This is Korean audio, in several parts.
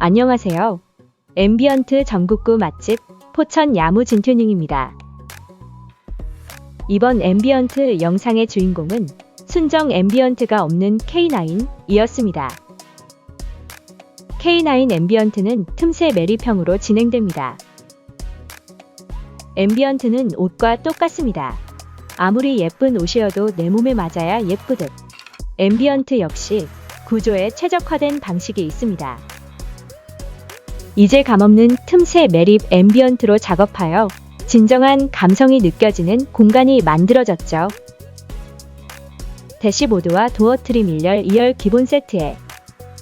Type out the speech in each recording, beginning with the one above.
안녕하세요. 앰비언트 전국구 맛집 포천 야무진 튜닝입니다. 이번 앰비언트 영상의 주인공은 순정 앰비언트가 없는 K9이었습니다. K9 앰비언트는 틈새 매립형으로 진행됩니다. 앰비언트는 옷과 똑같습니다. 아무리 예쁜 옷이어도 내 몸에 맞아야 예쁘듯. 앰비언트 역시 구조에 최적화된 방식이 있습니다. 이제 감없는 틈새 매립 앰비언트로 작업하여 진정한 감성이 느껴지는 공간이 만들어졌죠. 대시보드와 도어 트림 1열 2열 기본 세트에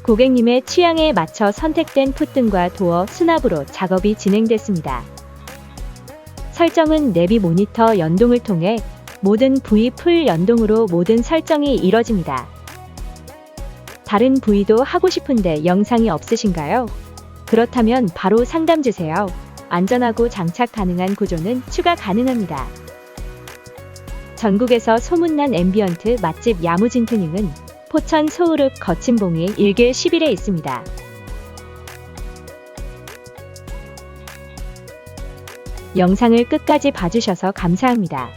고객님의 취향에 맞춰 선택된 풋등과 도어 수납으로 작업이 진행됐습니다. 설정은 내비 모니터 연동을 통해 모든 부위 풀 연동으로 모든 설정이 이뤄집니다. 다른 부위도 하고 싶은데 영상이 없으신가요? 그렇다면 바로 상담 주세요. 안전하고 장착 가능한 구조는 추가 가능합니다. 전국에서 소문난 앰비언트 맛집 야무진튜닝은 포천 소우릅 거친봉이 1길 10일에 있습니다. 영상을 끝까지 봐주셔서 감사합니다.